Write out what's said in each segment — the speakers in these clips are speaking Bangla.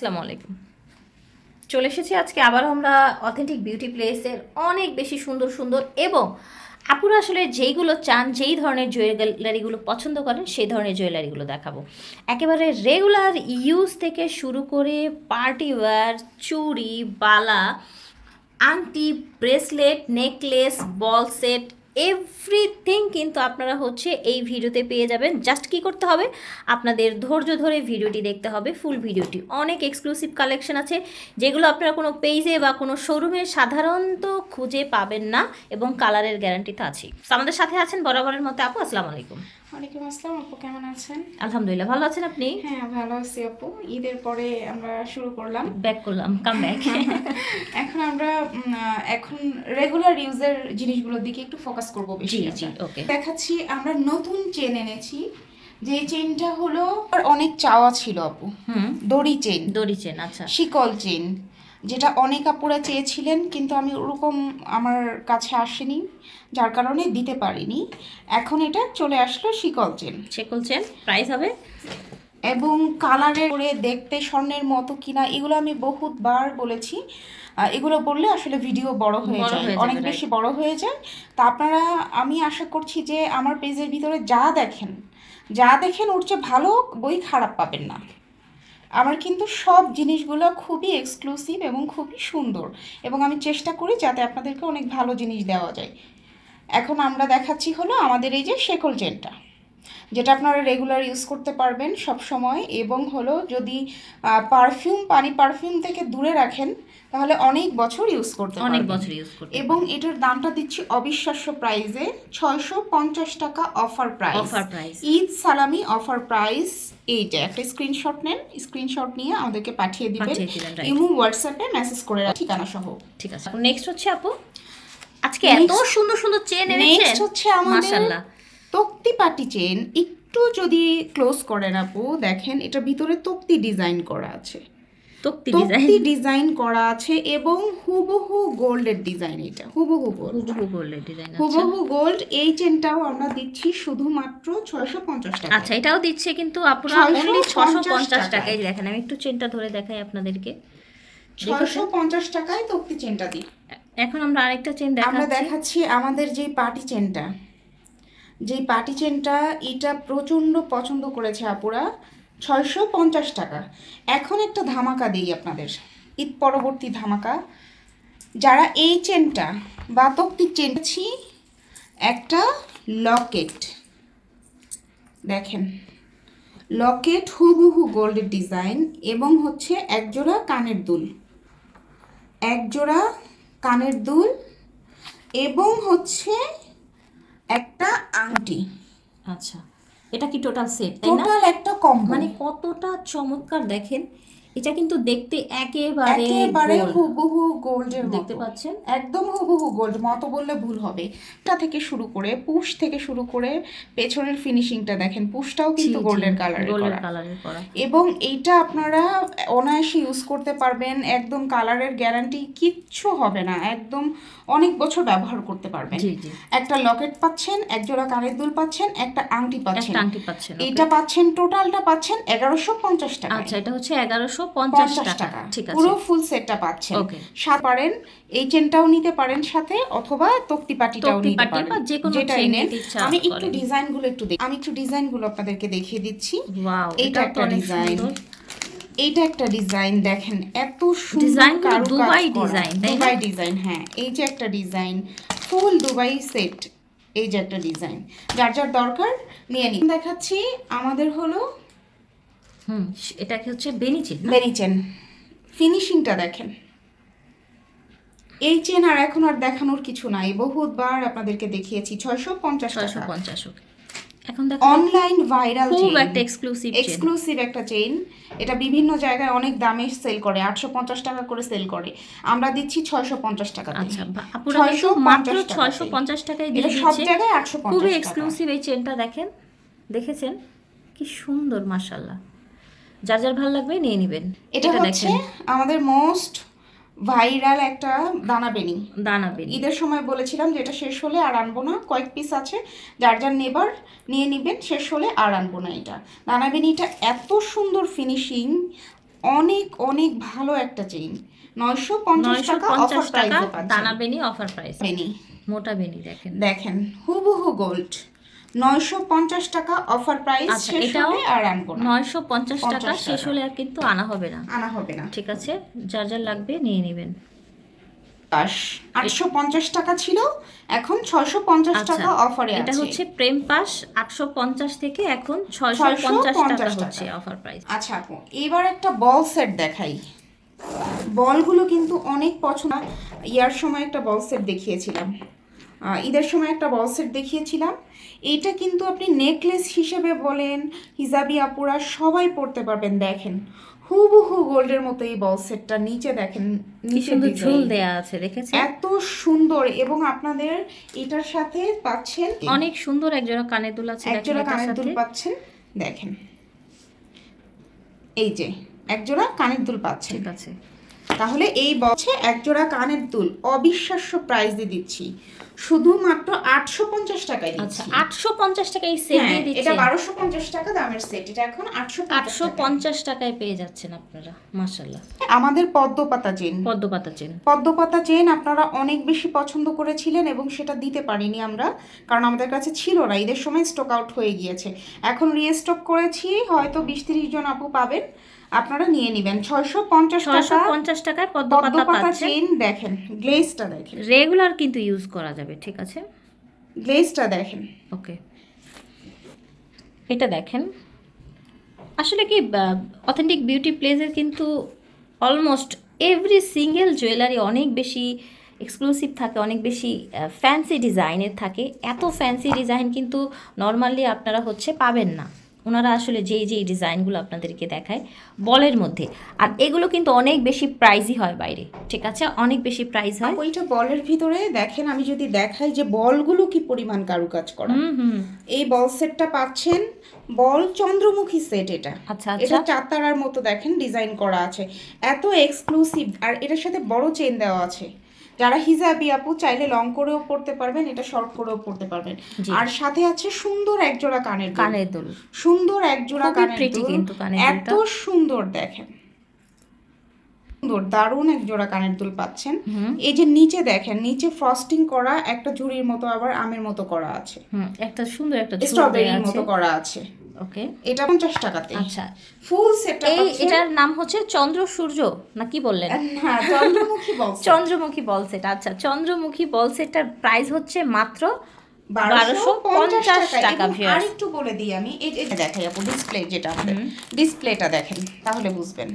আসসালামু আলাইকুম। চলে এসেছি আজকে আবার আমরা অথেন্টিক বিউটি প্লেসের অনেক বেশি সুন্দর সুন্দর এবং আপুরা আসলে যেইগুলো চান, যেই ধরনের জুয়েলারিগুলো পছন্দ করেন, সেই ধরনের জুয়েলারিগুলো দেখাবো। একেবারে রেগুলার ইউজ থেকে শুরু করে পার্টি ওয়্যার চুড়ি, বালা, আংটি bracelet necklace ball set everything কিন্তু আপনারা হচ্ছে এই ভিডিওতে পেয়ে যাবেন। জাস্ট কি করতে হবে? আপনাদের ধৈর্য ধরে ভিডিওটি দেখতে হবে। ফুল ভিডিওটি। অনেক এক্সক্লুসিভ কালেকশন আছে, যেগুলো আপনারা কোনো পেজে বা কোনো শোরুমে সাধারণত খুঁজে পাবেন না এবং কালারের গ্যারান্টি তো আছেই। আমাদের সাথে আছেন বরাবরের মতো আপু, আসসালামু আলাইকুম। ওয়ালাইকুম আসসালাম আপু কেমন আছেন? আলহামদুলিল্লাহ ভালো আছেন আপনি? হ্যাঁ ভালো আছি আপু। ঈদের পরে আমরা শুরু করলাম। ব্যাক করলাম কাম ব্যাক এখন আমরা এখন রেগুলার ইউজের জিনিসগুলোর দিকে একটু ফোকাস করব বেশি জি, আমরা। দেখাচ্ছি আমরা নতুন চেন এনেছি। যে চেনটা হলো অনেক চাওয়া ছিল আপু। হুম। দড়ি চেন দড়ি চেন আচ্ছা। শিকল চেন যেটা অনেক আপুরা চেয়েছিলেন কিন্তু আমি ওরকম আমার কাছে আসেনি যার কারণে দিতে পারিনি। এখন এটা চলে আসলো শিকল চেন। শেকল চেন প্রাইস হবে? এবং কালারের করে দেখতে স্বর্ণের মতো কিনা এগুলো আমি বহুতবার বলেছি। এগুলো বললে আসলে ভিডিও বড় হয়ে যায় অনেক বেশি বড় হয়ে যায়। তা আপনারা আমি আশা করছি যে আমার পেজের ভিতরে যা দেখেন যা দেখেন ওর চেয়ে ভালো বই খারাপ পাবেন না। আমার কিন্তু সব জিনিসগুলো খুবই এক্সক্লুসিভ এবং খুবই সুন্দর। এবং আমি চেষ্টা করি যাতে আপনাদেরকে অনেক ভালো জিনিস দেওয়া যায়। এখন আমরা দেখাচ্ছি হলো আমাদের এই যে শেকল চেনটা। যেটা আপনারা রেগুলার ইউজ করতে পারবেন সব সময় এবং হলো যদি পারফিউম পানি পারফিউম থেকে দূরে রাখেন তাহলে অনেক বছর ইউজ করতে অনেক বছর ইউজ করতে এবং এটার দামটা দিচ্ছি অবিশ্বাস্য প্রাইসে ছয়শো পঞ্চাশ টাকা offer price Offer price। Eid সালামি অফার প্রাইস এইটা। একটা স্ক্রিনশট নেন স্ক্রিনশট নিয়ে আমাদেরকে পাঠিয়ে দিবেন। right. হোয়াটসঅ্যাপে মেসেজ করে ঠিকানা সহ। ঠিক আছে। নেক্সট হচ্ছে আপু। আজকে এত সুন্দর সুন্দর চেন এনেছেন। নেক্সট হচ্ছে আমাদের মাশাআল্লাহ। তক্তি পাটি চেন একটু যদি ক্লোজ করেন আপু দেখেন এটা ভিতরে তক্তি ডিজাইন করা আছে। তক্তি ডিজাইন করা আছে এবং হুবহু গোল্ডের ডিজাইন এটা হুবহু গোল্ড। হুবহু গোল্ডের ডিজাইন হুবহু গোল্ড এই চেনটাও আমরা দিচ্ছি শুধুমাত্র ছয়শো পঞ্চাশ টাকা আচ্ছা এটাও দিচ্ছে কিন্তু আপনারা 650 অনলি ছশো পঞ্চাশ টাকায়। টাকায়। দেখেন আমি একটু চেনটা ধরে দেখাই আপনাদেরকে। ছয়শো পঞ্চাশ টাকায় তক্তি চেনটা দিই। এখন আমরা আরেকটা চেন আমরা দেখাচ্ছি। দেখাচ্ছি আমাদের যে পাটি চেনটা। যেই পাটি চেনটা এটা প্রচণ্ড পছন্দ করেছে আপুরা, ছয়শো পঞ্চাশ টাকা। এখন একটা ধামাকা দিই আপনাদের, ঈদ পরবর্তী ধামাকা। যারা এই চেনটা বা তক্তি চেনছি একটা লকেট। দেখেন, লকেট হুবহু গোল্ডের ডিজাইন এবং হচ্ছে একজোড়া কানের দুল। একজোড়া কানের দুল এবং হচ্ছে একটা আংটি। আচ্ছা এটা কি টোটাল সেট তাই না? টোটাল একটা কম মানে কতটা চমৎকার দেখেন এটা কিন্তু দেখতে একেবারে একেবারে। হুবহু গোল্ডের দেখতে পাচ্ছেন? একদম হুবহু গোল্ড মতো বললে ভুল হবে। এটা থেকে শুরু করে পুশ থেকে শুরু করে পেছনের ফিনিশিংটা দেখেন পুশটাও কিন্তু গোল্ডের কালারের গোল্ডের করা। কালারের করা। এবং এইটা আপনারা অনায়াসে ইউজ করতে পারবেন একদম কালারের গ্যারান্টি কিচ্ছু হবে না। একদম অনেক বছর ব্যবহার করতে পারবেন। জি জি। একটা লকেট পাচ্ছেন এক জোড়া কানের দুল পাচ্ছেন একটা আংটি পাচ্ছেন। আংটি পাচ্ছেন এটা পাচ্ছেন টোটালটা পাচ্ছেন এগারোশো পঞ্চাশ টাকা আচ্ছা এটা হচ্ছে এগারোশো পঞ্চাশ পঞ্চাশ টাকা। ঠিক আছে। পুরো ফুল সেটটা পাচ্ছেন. সাথে পারেন এই চেনটাও নিতে পারেন সাথে অথবা তক্তি পাটিটাও নিতে পারেন। বা যে কোনো যেটাই নেন আমি একটু। ডিজাইনগুলো একটু দেখি আমি একটু ডিজাইনগুলো আপনাদেরকে দেখিয়ে দিচ্ছি। ওয়াও এইটা এটা একটা ডিজাইন এইটা একটা ডিজাইন দেখেন এত সুন্দর ডিজাইনগুলো দুবাই ডিজাইন, দুবাই ডিজাইন হ্যাঁ। এই যে একটা ডিজাইন ফুল দুবাই সেট এই যে একটা ডিজাইন যার যার দরকার নিয়ে নিন। দেখাচ্ছি আমাদের হলো হুম এটা কি হচ্ছে? বেনিচিন বেরিচেন ফিনিশিংটা দেখেন। এই চেন আর এখন আর দেখানোর কিছু নাই। বহুতবার আপনাদেরকে দেখিয়েছি। ছয়শো পঞ্চাশ ছয়শো পঞ্চাশ এখন দেখো অনলাইন ভাইরাল খুব একটা এক্সক্লুসিভ চেন এক্সক্লুসিভ একটা চেইন এটা বিভিন্ন জায়গায় অনেক দামে সেল করে। আটশো পঞ্চাশ টাকা করে সেল করে। আমরা দিচ্ছি ছয়শো পঞ্চাশ টাকা আচ্ছা কিন্তু মাত্র ছয়শো পঞ্চাশ টাকায় দিয়ে সব জায়গায় আটশো খুবই এক্সক্লুসিভ এই চেনটা দেখেন। দেখেছেন? কি সুন্দর মাশাল্লাহ যার যার ভালো লাগবে নিয়ে নেবেন। এটা হচ্ছে আমাদের মোস্ট ভাইরাল একটা দানা বেনি। দানা বেনি। ঈদের সময় বলেছিলাম যে এটা শেষ হলে আর আনব না। কয়েক পিস আছে। যার যার নেবার নিয়ে নিবেন। শেষ হলে আর আনব না এটা। দানাবেনিটা এত সুন্দর ফিনিশিং অনেক অনেক ভালো একটা চেইন নয়শো পঞ্চাশ টাকা অফার প্রাইসে দানা বেনি অফার প্রাইস বেনি। মোটা বেনি দেখেন। দেখেন হুবহু গোল্ড নয়শো পঞ্চাশ টাকা অফার প্রাইস আচ্ছা, শেষ এটাও হলে আর আনব না। নয়শো পঞ্চাশ টাকা শেষ হলে আর কিন্তু আনা হবে না। আনা হবে না। ঠিক আছে যার যার লাগবে নিয়ে নেবেন। পাশ আটশো পঞ্চাশ টাকা ছিল এখন ছয়শো পঞ্চাশ আচ্ছা, টাকা অফারে এটা হচ্ছে প্রেম পাস আটশো পঞ্চাশ থেকে এখন ছয়শো পঞ্চাশ টাকা। হচ্ছে অফার প্রাইস আচ্ছা আপু এবার একটা বল সেট দেখাই। বলগুলো কিন্তু অনেক পছন্দ ইয়ার সময় একটা বল সেট দেখিয়েছিলাম। ঈদের সময় একটা বল সেট দেখিয়েছিলাম। এইটা কিন্তু আপনি নেকলেস হিসেবে বলেন হিজাবি আপুরা সবাই পরতে পারবেন দেখেন। হুবহু গোল্ডের মতো এই বল সেটটা নিচে দেখেন সুন্দর ঝুল দেয়া আছে দেখেছেন? এত সুন্দর এবং আপনাদের এটার সাথে পাচ্ছেন অনেক সুন্দর একজোড়া কানের দুল আছে দেখেন একজোড়া এটার কানের দুল পাচ্ছেন দেখেন। এই যে একজোড়া কানের দুল পাচ্ছেন। ঠিক আছে। তাহলে এই বছর একজোড়া কানের দুল অবিশ্বাস্য প্রাইস দিয়ে দিচ্ছি। শুধুমাত্র আটশো পঞ্চাশ টাকায় আচ্ছা আটশো পঞ্চাশ টাকা সেট হ্যাঁ, দিয়ে এটা বারোশো পঞ্চাশ টাকা দামের সেট এটা এখন আটশো আটশো পঞ্চাশ টাকায় পেয়ে যাচ্ছেন আপনারা মাশাল্লাহ আমাদের পদ্মপাতা চেন। পদ্মপাতা চেন। পদ্মপাতা চেন আপনারা অনেক বেশি পছন্দ করেছিলেন এবং সেটা দিতে পারিনি আমরা কারণ আমাদের কাছে ছিল না ঈদের সময় স্টক আউট হয়ে গিয়েছে। এখন রিস্টক করেছি হয়তো বিশ তিরিশ জন আপু পাবেন। আপনারা নিয়ে নেবেন। ছয়শো পঞ্চাশ ছয়শো টাকা পঞ্চাশ টাকায় পদ্মপাতা পাচ্ছেন। চেন দেখেন গ্লেজটা দেখেন। রেগুলার কিন্তু ইউজ করা যাবে ঠিক আছে? গ্লেজটা দেখেন। ওকে এটা দেখেন। আসলে কি অথেন্টিক বিউটি প্লেসের কিন্তু অলমোস্ট এভরি সিঙ্গেল জুয়েলারি অনেক বেশি এক্সক্লুসিভ থাকে অনেক বেশি ফ্যান্সি ডিজাইনের থাকে। এত ফ্যান্সি ডিজাইন কিন্তু নর্মালি আপনারা হচ্ছে পাবেন না। ওনারা আসলে যেই যেই ডিজাইনগুলো আপনাদেরকে দেখায় বলের মধ্যে। আর এগুলো কিন্তু অনেক বেশি প্রাইজই হয় বাইরে ঠিক আছে? অনেক বেশি প্রাইজ হয়। ওইটা বলের ভিতরে দেখেন আমি যদি দেখাই যে বলগুলো কি পরিমাণ কারুকাজ করা। এই বল সেটটা পাচ্ছেন বল চন্দ্রমুখী সেট এটা। আচ্ছা এটা আচ্ছা। চারতারার মতো দেখেন ডিজাইন করা আছে। এত এক্সক্লুসিভ আর এটার সাথে বড় চেন দেওয়া আছে। যারা হিজাবি আপু চাইলে লং করেও পড়তে পারবেন এটা শর্ট করেও পড়তে পারবেন। আর সাথে আছে সুন্দর একজোড়া কানের কানের দুল। সুন্দর একজোড়া কানের দুল। কিন্তু এত সুন্দর দেখেন। সুন্দর দারুণ এক জোড়া কানের দুল পাচ্ছেন। এই যে নিচে দেখেন নিচে ফ্রস্টিং করা একটা ঝুড়ির মতো আবার আমের মতো করা আছে। একটা সুন্দর একটা স্ট্রবেরির মতো করা আছে। ওকে এটা পঞ্চাশ টাকাতে আচ্ছা। ফুল সেটটা এই এটার নাম হচ্ছে চন্দ্র সূর্য না কি বললেন? হ্যাঁ Chandramukhi box Chandramukhi ball set আচ্ছা। চন্দ্রমুখী বল সেটটার প্রাইস হচ্ছে মাত্র বারোশো পঞ্চাশ টাকা। আর একটু বলে দিই আমি এই এটা দেখাই আপু ডিসপ্লে যেটা আমাদের ডিসপ্লেটা দেখেন তাহলে বুঝবেন।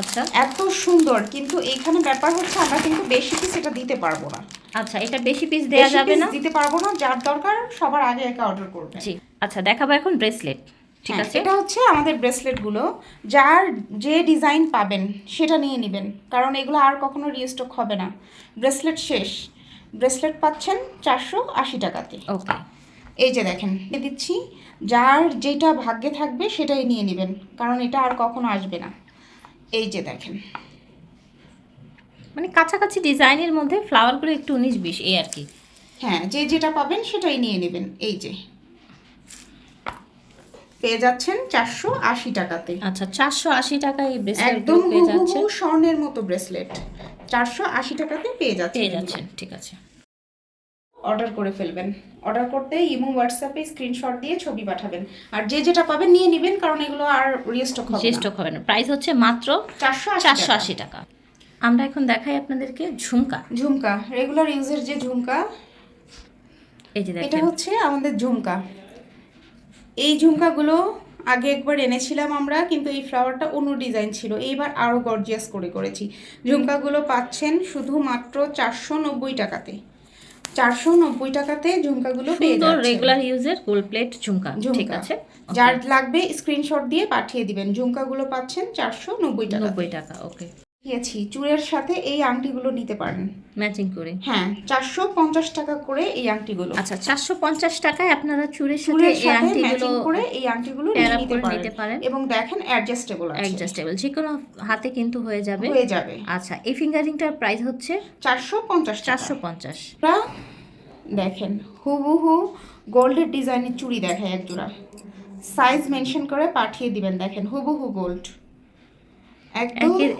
আচ্ছা। এত সুন্দর কিন্তু এইখানে ব্যাপার হচ্ছে আমরা কিন্তু বেশি পিস এটা দিতে পারব না। আচ্ছা এটা বেশি পিস বেশি যাবে না? দিতে পারব না যার দরকার সবার আগে একা অর্ডার করবেন জি। আচ্ছা দেখাবো এখন ব্রেসলেট ঠিক হ্যাঁ, আছে? এটা হচ্ছে আমাদের ব্রেসলেটগুলো যার যে ডিজাইন পাবেন সেটা নিয়ে নেবেন। কারণ এগুলো আর কখনো রিস্টক হবে না। ব্রেসলেট শেষ। ব্রেসলেট পাচ্ছেন চারশো আশি টাকাতে। ওকে এই যে দেখেন দিচ্ছি। যার যেটা ভাগ্যে থাকবে সেটাই নিয়ে নেবেন। কারণ এটা আর কখনো আসবে না। এই যে দেখেন। মানে কাছাকাছি ডিজাইনের মধ্যে ফ্লাওয়ারগুলো একটু উনিশ বিশ এই আর কি। হ্যাঁ যে যেটা পাবেন সেটাই নিয়ে নেবেন। এই যে। পেয়ে যাচ্ছেন চারশো আশি টাকাতে। আচ্ছা চারশো আশি টাকা এই একদম পেয়ে স্বর্ণের মতো ব্রেসলেট চারশো আশি টাকাতে পেয়ে যাচ্ছে পেয়ে যাচ্ছেন ঠিক আছে। অর্ডার করে ফেলবেন। অর্ডার করতে ইমো হোয়াটসঅ্যাপে স্ক্রিনশট দিয়ে ছবি পাঠাবেন। আর যে যেটা পাবেন নিয়ে নেবেন কারণ এগুলো আর রিস্টক হবে শেষ স্টক হবে না। প্রাইস হচ্ছে মাত্র চারশো চারশো আশি টাকা। আমরা এখন দেখাই আপনাদেরকে ঝুমকা। ঝুমকা রেগুলার ইউজের যে ঝুমকা এই যে এটা হচ্ছে আমাদের ঝুমকা। এই ঝুমকাগুলো আগে একবার এনেছিলাম আমরা কিন্তু এই ফ্লাওয়ারটা অন্য ডিজাইন ছিল। এইবার আরও গর্জিয়াস করে করেছি। ঝুমকাগুলো পাচ্ছেন শুধুমাত্র চারশো নব্বই টাকাতে। চারশো নব্বই টাকাতে ঝুমকাগুলো পেয়ে যাচ্ছেন। রেগুলার ইউজের গোল্ড প্লেট ঝুমকা। ঝুমকা। ঠিক আছে যার লাগবে স্ক্রিনশট দিয়ে পাঠিয়ে দিবেন। ঝুমকাগুলো পাচ্ছেন চারশো নব্বই টাকা। নব্বই টাকা ওকে দিয়েছি চুড়ের সাথে এই আংটিগুলো নিতে পারেন। ম্যাচিং করে? হ্যাঁ চারশো পঞ্চাশ টাকা করে এই আংটিগুলো। আচ্ছা চারশো পঞ্চাশ টাকায় আপনারা চুরের সাথে এই আংটিগুলো করে এই আংটিগুলো নিতে পারেন। নিতে পারেন। এবং দেখেন অ্যাডজাস্টেবল অ্যাডজাস্টেবল যে কোনো হাতে কিন্তু হয়ে যাবে। হয়ে যাবে। আচ্ছা এই ফিঙ্গারিংটার প্রাইস হচ্ছে? চারশো পঞ্চাশ চারশো পঞ্চাশ। দেখেন হুবহু গোল্ডের ডিজাইনের চুড়ি দেখায় এক জোড়া। সাইজ মেনশন করে পাঠিয়ে দিবেন দেখেন হুবহু গোল্ড।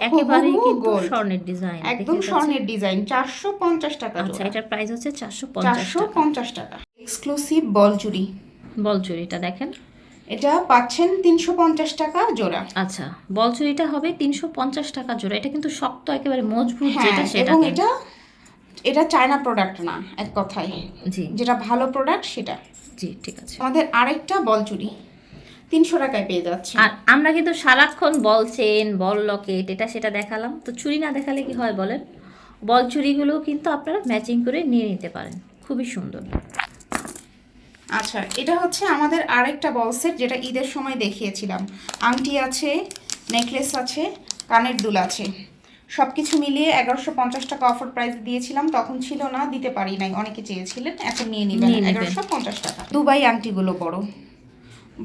একেবারেই কিন্তু স্বর্ণের ডিজাইন একদম স্বর্ণের ডিজাইন চারশো পঞ্চাশ টাকা আচ্ছা এটার প্রাইস হচ্ছে চারশো চারশো টাকা। পঞ্চাশ টাকা। এক্সক্লুসিভ বল চুড়ি বল চুরিটা দেখেন। এটা পাচ্ছেন তিনশো পঞ্চাশ টাকা জোড়া। আচ্ছা বল চুরিটা হবে তিনশো পঞ্চাশ টাকা জোড়া। এটা কিন্তু শক্ত একেবারে মজবুত হ্যাঁ যেটা সেটা এবং এটা এটা চায়না প্রোডাক্ট না এক কথায়। জি। যেটা ভালো প্রোডাক্ট সেটা। জি ঠিক আছে। আমাদের আরেকটা বল চুড়ি তিনশো টাকায় পেয়ে যাচ্ছে। আর আমরা কিন্তু সারাক্ষণ বল চেন বল লকেট এটা সেটা দেখালাম। তো চুরি না দেখালে কি হয় বলেন? বল চুড়িগুলো কিন্তু আপনারা ম্যাচিং করে নিয়ে নিতে পারেন। খুবই সুন্দর। আচ্ছা এটা হচ্ছে আমাদের আরেকটা বল সেট যেটা ঈদের সময় দেখিয়েছিলাম। আংটি আছে নেকলেস আছে কানের দুল আছে। সব কিছু মিলিয়ে এগারোশো পঞ্চাশ টাকা অফার প্রাইস দিয়েছিলাম তখন ছিল না দিতে পারি নাই। অনেকে চেয়েছিলেন এখন নিয়ে নেবেন। এগারোশো পঞ্চাশ টাকা। দুবাই আংটিগুলো বড়।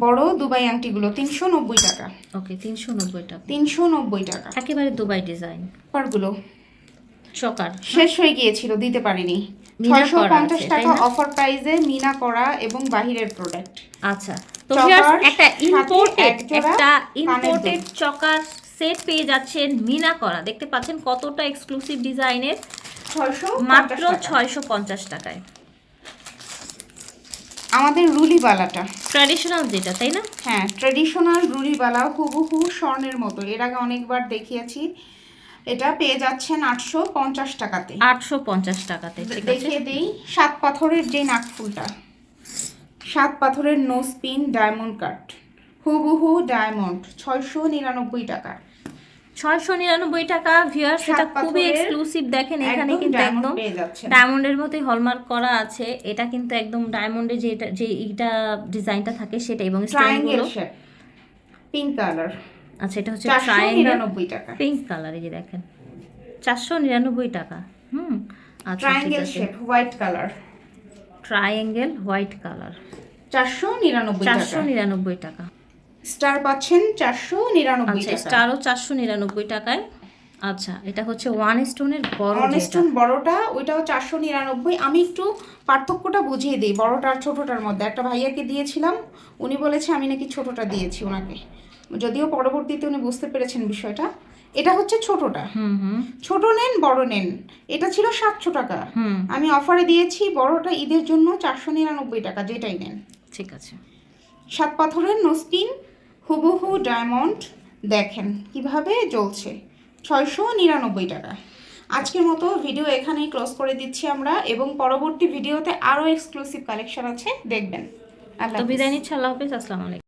বড় দুবাই আংটিগুলো তিনশো নব্বই টাকা। ওকে তিনশো নব্বই টাকা। তিনশো নব্বই টাকা। একেবারে দুবাই ডিজাইন। অফারগুলো চকার। শেষ হয়ে গিয়েছিল দিতে পারিনি। ছয়শো পঞ্চাশ টাকা অফার প্রাইসে মিনা করা এবং বাহিরের প্রোডাক্ট আচ্ছা তো একটা ইম্পোর্টেড একটা ইম্পোর্টেড চকার সেট পেয়ে যাচ্ছেন মিনা করা। দেখতে পাচ্ছেন কতটা এক্সক্লুসিভ ডিজাইনের ছয়শো মাত্র ছয়শো পঞ্চাশ টাকায়। আমাদের রুলিবালাটা। ট্র্যাডিশনাল যেটা তাই না? হ্যাঁ ট্রেডিশনাল রুলিবালা হুবহু স্বর্ণের মতো। এর আগে অনেকবার দেখিয়েছি। এটা পেয়ে যাচ্ছেন আটশো পঞ্চাশ টাকাতে। আটশো পঞ্চাশ টাকাতে দেখিয়ে দিই সাত পাথরের যে নাকফুলটা। সাত পাথরের নো স্পিন ডায়মন্ড কাট। হুবহু ডায়মন্ড ছয়শো নিরানব্বই টাকা। ছয়শো নিরানব্বই টাকা ভিউয়ার্স সাত এটা খুবই এক্সক্লুসিভ দেখেন এখানে কিন্তু একদম ডায়মন্ডের মতোই হলমার্ক করা আছে। এটা কিন্তু একদম ডায়মন্ডের যেটা যে এইটা ডিজাইনটা থাকে সেটা এবং স্টোনগুলো পিঙ্ক কালার আচ্ছা এটা হচ্ছে ট্রায়াঙ্গেল টাকা। পিঙ্ক কালার এই যে দেখেন। চারশো নিরানব্বই টাকা। হুম আচ্ছা triangle shape white colour triangle white colour চারশো নিরানব্বই চারশো নিরানব্বই টাকা। স্টার পাচ্ছেন চারশো নিরানব্বই আচ্ছা স্টারও চারশো নিরানব্বই টাকায়। আচ্ছা এটা হচ্ছে ওয়ান স্টোনের বড় যেটা। অনেস্টন বড়টা ওইটাও চারশো নিরানব্বই। আমি একটু পার্থক্যটা বুঝিয়ে দিই বড়টা আর ছোটোটার মধ্যে। একটা ভাইয়াকে দিয়েছিলাম উনি বলেছে আমি নাকি ছোটোটা দিয়েছি ওনাকে। যদিও পরবর্তীতে উনি বুঝতে পেরেছেন বিষয়টা। এটা হচ্ছে ছোটোটা। হুম হুম। ছোট নেন বড় নেন। এটা ছিল সাতশো টাকা। আমি অফারে দিয়েছি বড়টা ঈদের জন্য চারশো নিরানব্বই টাকা যেটাই নেন। ঠিক আছে। সাত পাথরের নোস্পিন হুবহু ডায়মন্ড দেখেন কীভাবে জ্বলছে। ছয়শো নিরানব্বই টাকা। আজকের মতো ভিডিও এখানেই ক্লোজ করে দিচ্ছি আমরা এবং পরবর্তী ভিডিওতে আরও এক্সক্লুসিভ কালেকশন আছে দেখবেন। আল্লাহ। বিদায় নিচ্ছি আল্লাহ হাফিজ আসসালামু আলাইকুম।